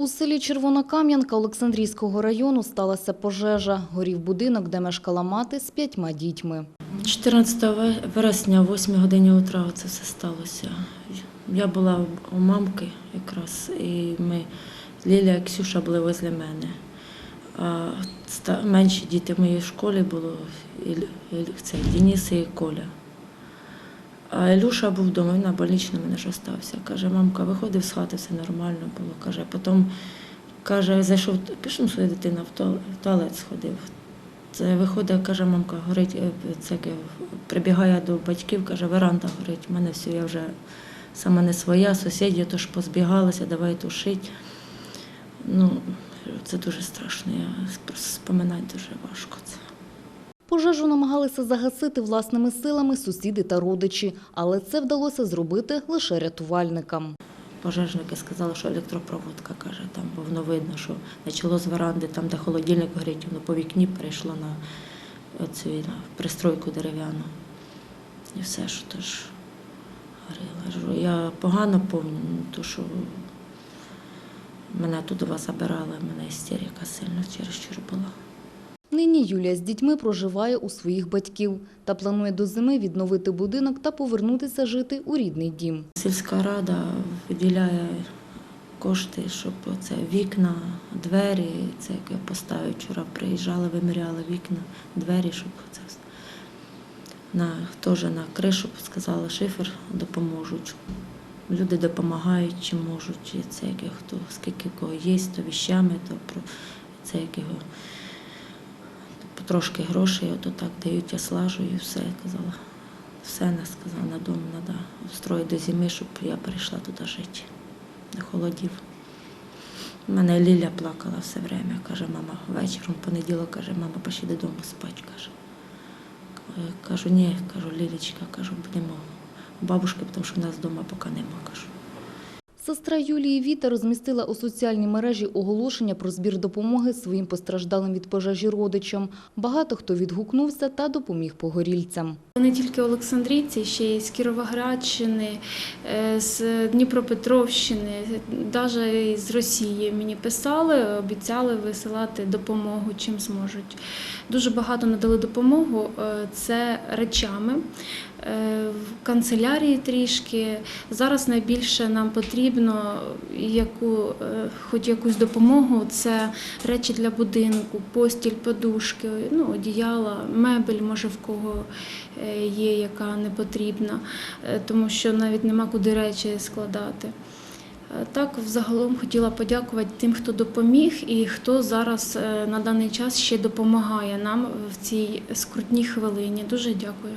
У селі Червона Кам'янка Олександрійського району сталася пожежа. Горів будинок, де мешкала мати з п'ятьма дітьми. 14 вересня, о 8 годині утра це все сталося. Я була у мамки якраз, і ми, Лілія і Ксюша були возле мене. А менші діти в моїй школі було, це Денис і Коля. А Ілюша був вдома, він на больничному не ж остався. Каже, мамка, виходив з хати, все нормально було. Каже, потім каже, зайшов, пішов своя дитина в туалет, сходив. Це виходить, каже, мамка, горить, е, це, прибігає до батьків, каже, веранда горить. У мене все, я вже сама не своя, сусіді тож позбігалися, давай тушить. Ну, це дуже страшно, я споминати дуже важко це. Пожежу намагалися загасити власними силами сусіди та родичі, але це вдалося зробити лише рятувальникам. Пожежники сказали, що електропроводка, каже, там, воно видно, що почало з веранди, там, де холодильник горить, воно по вікні перейшло на оцю на пристройку дерев'яну. І все, що теж горіло. Я погано пам'ятаю, то що мене туди забирали, мене істерика сильно чересчур була. Нині Юлія з дітьми проживає у своїх батьків та планує до зими відновити будинок та повернутися жити у рідний дім. Сільська рада виділяє кошти, щоб це вікна, двері, це як я поставив. Вчора приїжджали, виміряли вікна, двері, щоб це на теж на кришу сказали, шифер допоможуть. Люди допомагають, чи можуть, і це як хто скільки кого є, то віщами, то про це як його трошки грошей, ото так дають, я слажу і все. Я казала, все не сказала, на дом треба устроїти до зими, щоб я перейшла туди жити. Не холодів. У мене Ліля плакала все время. Каже, мама, вечором, понеділок, каже, мама, пішли додому спати. Каже. Е, Кажу, ні, кажу, Лілічка, кажу, будемо у бабушки, тому що в нас вдома поки нема, кажу. Сестра Юлії Віта розмістила у соціальній мережі оголошення про збір допомоги своїм постраждалим від пожежі родичам. Багато хто відгукнувся та допоміг погорільцям. Не тільки Олександрійці, ще й з Кіровоградщини, е, з Дніпропетровщини, навіть з Росії мені писали, обіцяли висилати допомогу, чим зможуть. Дуже багато надали допомогу. е, Це речами, в канцелярії трішки. Зараз найбільше нам потрібно яку, е, хоч якусь допомогу. Це речі для будинку, постіль, подушки, ну, одіяла, мебель, може в кого е, є, яка не потрібна, е, тому що навіть нема куди речі складати. Е, Так, взагалом хотіла подякувати тим, хто допоміг і хто зараз е, на даний час ще допомагає нам в цій скрутній хвилині. Дуже дякую.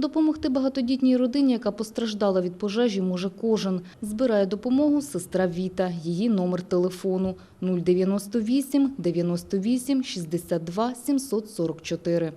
Допомогти багатодітній родині, яка постраждала від пожежі, може кожен. Збирає допомогу сестра Віта. Її номер телефону 098 98 62 744.